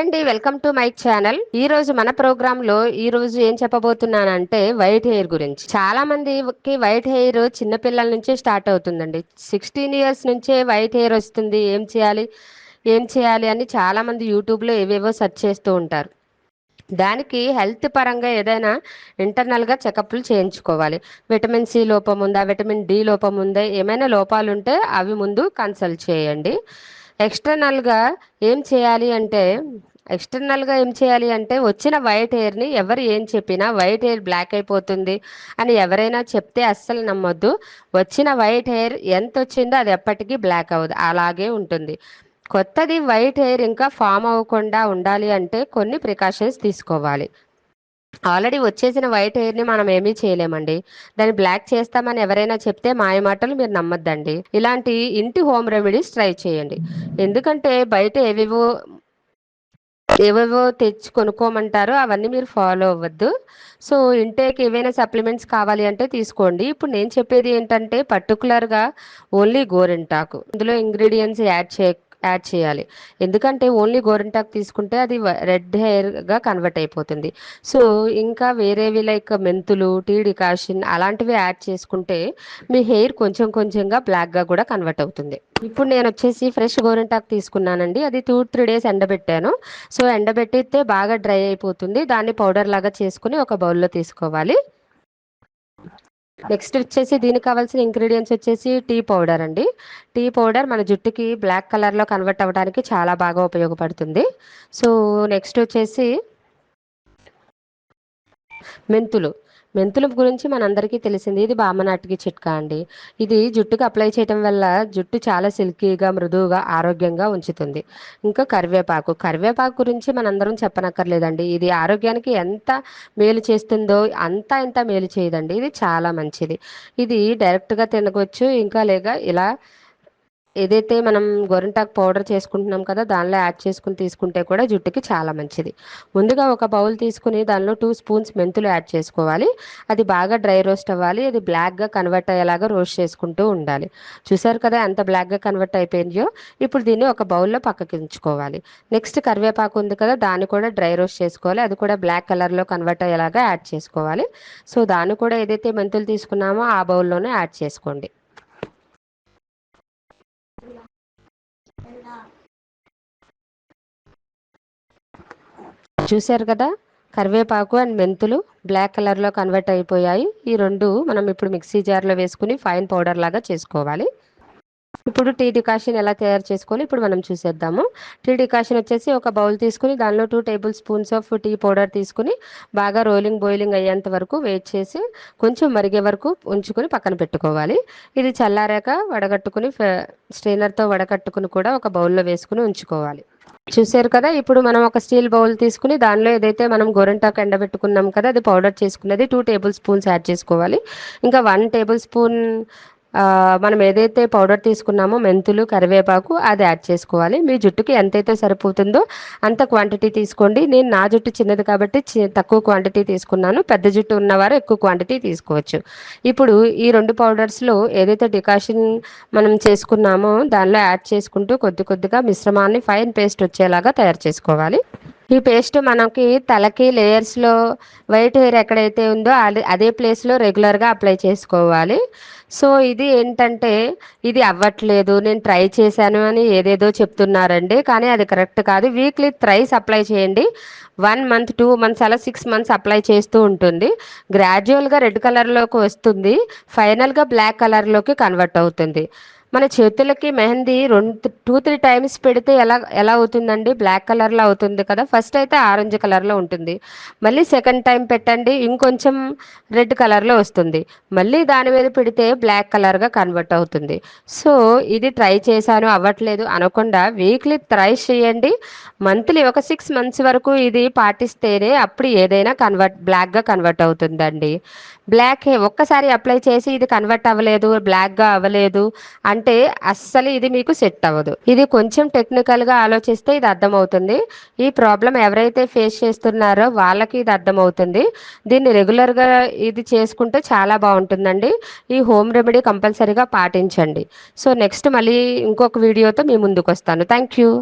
అండి welcome to my channel. ఈ రోజు మన ప్రోగ్రామ్లో ఈ రోజు ఏం చెప్పబోతున్నానంటే వైట్ హెయిర్ గురించి. చాలా మందికి వైట్ హెయిర్ చిన్న పిల్లల నుంచే స్టార్ట్ అవుతుందండి. సిక్స్టీన్ ఇయర్స్ నుంచే వైట్ హెయిర్ వస్తుంది. ఏం చేయాలి? ఏం చేయాలి? అని చాలా మంది యూట్యూబ్లో ఏవేవో సెర్చ్ చేస్తూ ఉంటారు. దానికి హెల్త్ పరంగా ఏదైనా ఇంటర్నల్గా చెకప్లు చేయించుకోవాలి. విటమిన్ సి లోపం ఉందా? విటమిన్ డి లోపం ఉందా? ఏమైనా లోపాలు ఉంటే అవి ముందు కన్సల్ట్ చేయండి. ఎక్స్టర్నల్గా ఏం చేయాలి అంటే ఎక్స్టర్నల్గా ఏం చేయాలి అంటే వచ్చిన వైట్ హెయిర్ని ఎవరు ఏం చెప్పినా వైట్ హెయిర్ బ్లాక్ అయిపోతుంది అని ఎవరైనా చెప్తే అస్సలు నమ్మొద్దు. వచ్చిన వైట్ హెయిర్ ఎంత వచ్చిందో అది ఎప్పటికీ బ్లాక్ అవ్వదు. అలాగే ఉంటుంది. కొత్తది వైట్ హెయిర్ ఇంకా ఫామ్ అవ్వకుండా ఉండాలి అంటే కొన్ని ప్రికాషన్స్ తీసుకోవాలి. ఆల్రెడీ వచ్చేసిన వైట్ హెయిర్ని మనం ఏమీ చేయలేమండి. దాన్ని బ్లాక్ చేస్తామని ఎవరైనా చెప్తే మాయ మాటలు మీరు నమ్మొద్దండి. ఇలాంటి ఇంటి హోమ్ రెమెడీస్ ట్రై చేయండి. ఎందుకంటే బయట ఏవేవో ఏవేవో తెచ్చి కొనుక్కోమంటారో అవన్నీ మీరు ఫాలో అవ్వద్దు. సో ఇంటేక్ ఏవైనా సప్లిమెంట్స్ కావాలి అంటే తీసుకోండి. ఇప్పుడు నేను చెప్పేది ఏంటంటే పర్టికులర్గా ఓన్లీ గోరింటాకు. ఇందులో ఇంగ్రీడియంట్స్ యాడ్ చే యాడ్ చేయాలి. ఎందుకంటే ఓన్లీ గోరింటాకు తీసుకుంటే అది రెడ్ హెయిర్గా కన్వర్ట్ అయిపోతుంది. సో ఇంకా వేరేవి లైక్ మెంతులు టీ డికాషన్ అలాంటివి యాడ్ చేసుకుంటే మీ హెయిర్ కొంచెం కొంచెంగా బ్లాక్గా కూడా కన్వర్ట్ అవుతుంది. ఇప్పుడు నేను వచ్చేసి ఫ్రెష్ గోరింటాకు తీసుకున్నానండి. అది టూ త్రీ డేస్ ఎండబెట్టాను. సో ఎండబెట్టితే బాగా డ్రై అయిపోతుంది. దాన్ని పౌడర్ లాగా చేసుకుని ఒక బౌల్లో తీసుకోవాలి. నెక్స్ట్ వచ్చేసి దీనికి కావాల్సిన ఇంగ్రీడియంట్స్ వచ్చేసి టీ పౌడర్ అండి. టీ పౌడర్ మన జుట్టుకి బ్లాక్ కలర్లో కన్వర్ట్ అవ్వడానికి చాలా బాగా ఉపయోగపడుతుంది. సో నెక్స్ట్ వచ్చేసి మెంతులు. మెంతుల గురించి మనందరికీ తెలిసింది. ఇది బామనాటికి చిట్కా అండి. ఇది జుట్టుకు అప్లై చేయడం వల్ల జుట్టు చాలా సిల్కీగా మృదువుగా ఆరోగ్యంగా ఉంచుతుంది. ఇంకా కరివేపాకు. కరివేపాకు గురించి మనందరం చెప్పనక్కర్లేదండి. ఇది ఆరోగ్యానికి ఎంత మేలు చేస్తుందో అంతా ఇంత మేలు చేయదండి. ఇది చాలా మంచిది. ఇది డైరెక్ట్గా తినవచ్చు ఇంకా లేక ఇలా ఏదైతే మనం గోరింటాకు పౌడర్ చేసుకుంటున్నాం కదా దానిలో యాడ్ చేసుకుని తీసుకుంటే కూడా జుట్టుకి చాలా మంచిది. ముందుగా ఒక బౌల్ తీసుకుని దానిలో టూ స్పూన్స్ మెంతులు యాడ్ చేసుకోవాలి. అది బాగా డ్రై రోస్ట్ అవ్వాలి. అది బ్లాక్గా కన్వర్ట్ అయ్యేలాగా రోస్ట్ చేసుకుంటూ ఉండాలి. చూసారు కదా ఎంత బ్లాక్గా కన్వర్ట్ అయిపోయిందో? ఇప్పుడు దీన్ని ఒక బౌల్లో పక్కకి ఉంచుకోవాలి. నెక్స్ట్ కరివేపాకు ఉంది కదా దాన్ని కూడా డ్రై రోస్ట్ చేసుకోవాలి. అది కూడా బ్లాక్ కలర్లో కన్వర్ట్ అయ్యేలాగా యాడ్ చేసుకోవాలి. సో దాన్ని కూడా ఏదైతే మెంతులు తీసుకున్నామో ఆ బౌల్లోనే యాడ్ చేసుకోండి. చూశారు కదా? కరివేపాకు అండ్ మెంతులు బ్లాక్ కలర్లో కన్వర్ట్ అయిపోయాయి. ఈ రెండు మనం ఇప్పుడు మిక్సీ జార్లో వేసుకుని ఫైన్ పౌడర్ లాగా చేసుకోవాలి. ఇప్పుడు టీ డికాషన్ ఎలా తయారు చేసుకోవాలి ఇప్పుడు మనం చూసేద్దాము. టీ డికాషన్ వచ్చేసి ఒక బౌల్ తీసుకుని దానిలో two tablespoons of tea powder తీసుకుని బాగా రోలింగ్ బాయిలింగ్ అయ్యేంత వరకు వెయిట్ చేసి కొంచెం మరిగే వరకు ఉంచుకొని పక్కన పెట్టుకోవాలి. ఇది చల్లారాక వడగట్టుకుని స్ట్రైనర్తో వడగట్టుకుని కూడా ఒక బౌల్లో వేసుకుని ఉంచుకోవాలి. చూసారు కదా ఇప్పుడు మనం ఒక స్టీల్ బౌల్ తీసుకుని దానిలో ఏదైతే మనం గోరెంటాకు ఎండబెట్టుకున్నాం కదా అది పౌడర్ చేసుకున్నది టూ టేబుల్ స్పూన్స్ యాడ్ చేసుకోవాలి. ఇంకా వన్ టేబుల్ స్పూన్ మనం ఏదైతే పౌడర్ తీసుకున్నామో మెంతులు కరివేపాకు అది యాడ్ చేసుకోవాలి. మీ జుట్టుకి ఎంతైతే సరిపోతుందో అంత క్వాంటిటీ తీసుకోండి. నేను నా జుట్టు చిన్నది కాబట్టి తక్కువ క్వాంటిటీ తీసుకున్నాను. పెద్ద జుట్టు ఉన్నవారు ఎక్కువ క్వాంటిటీ తీసుకోవచ్చు. ఇప్పుడు ఈ రెండు పౌడర్స్లో ఏదైతే డికాషన్ మనం చేసుకున్నామో దానిలో యాడ్ చేసుకుంటూ కొద్ది కొద్దిగా మిశ్రమాన్ని ఫైన్ పేస్ట్ వచ్చేలాగా తయారు చేసుకోవాలి. ఈ పేస్ట్ మనకి తలకి లేయర్స్లో వైట్ హెయిర్ ఎక్కడైతే ఉందో అది అదే ప్లేస్లో రెగ్యులర్గా అప్లై చేసుకోవాలి. సో ఇది ఏంటంటే ఇది అవ్వట్లేదు నేను ట్రై చేశాను అని ఏదేదో చెప్తున్నారండి కానీ అది కరెక్ట్ కాదు. వీక్లీ థ్రైస్ అప్లై చేయండి. వన్ మంత్ టూ మంత్స్ అలా సిక్స్ మంత్స్ అప్లై చేస్తూ ఉంటుంది. గ్రాడ్యువల్గా రెడ్ కలర్లోకి వస్తుంది. ఫైనల్గా బ్లాక్ కలర్లోకి కన్వర్ట్ అవుతుంది. మన చేతులకి మెహందీ రెండు టూ త్రీ టైమ్స్ పెడితే ఎలా ఎలా అవుతుందండి? బ్లాక్ కలర్లో అవుతుంది కదా? ఫస్ట్ అయితే ఆరెంజ్ కలర్లో ఉంటుంది. మళ్ళీ సెకండ్ టైం పెట్టండి ఇంకొంచెం రెడ్ కలర్లో వస్తుంది. మళ్ళీ దాని మీద పెడితే బ్లాక్ కలర్గా కన్వర్ట్ అవుతుంది. సో ఇది ట్రై చేశాను అవ్వట్లేదు అనకుండా వీక్లీ ట్రై చేయండి. మంత్లీ ఒక సిక్స్ మంత్స్ వరకు ఇది పాటిస్తేనే అప్పుడు ఏదైనా కన్వర్ట్ బ్లాక్గా కన్వర్ట్ అవుతుందండి. బ్లాక్ ఒక్కసారి అప్లై చేసి ఇది కన్వర్ట్ అవ్వలేదు బ్లాక్గా అవ్వలేదు అంటే అస్సలు ఇది మీకు సెట్ అవ్వదు. ఇది కొంచెం టెక్నికల్గా ఆలోచిస్తే ఇది అర్థమవుతుంది. ఈ ప్రాబ్లం ఎవరైతే ఫేస్ చేస్తున్నారో వాళ్ళకి ఇది అర్థమవుతుంది. దీన్ని రెగ్యులర్గా ఇది చేసుకుంటే చాలా బాగుంటుందండి. ఈ హోమ్ రెమెడీ కంపల్సరీగా పాటించండి. సో నెక్స్ట్ మళ్ళీ ఇంకొక వీడియోతో మీ ముందుకు వస్తాను థ్యాంక్ యూ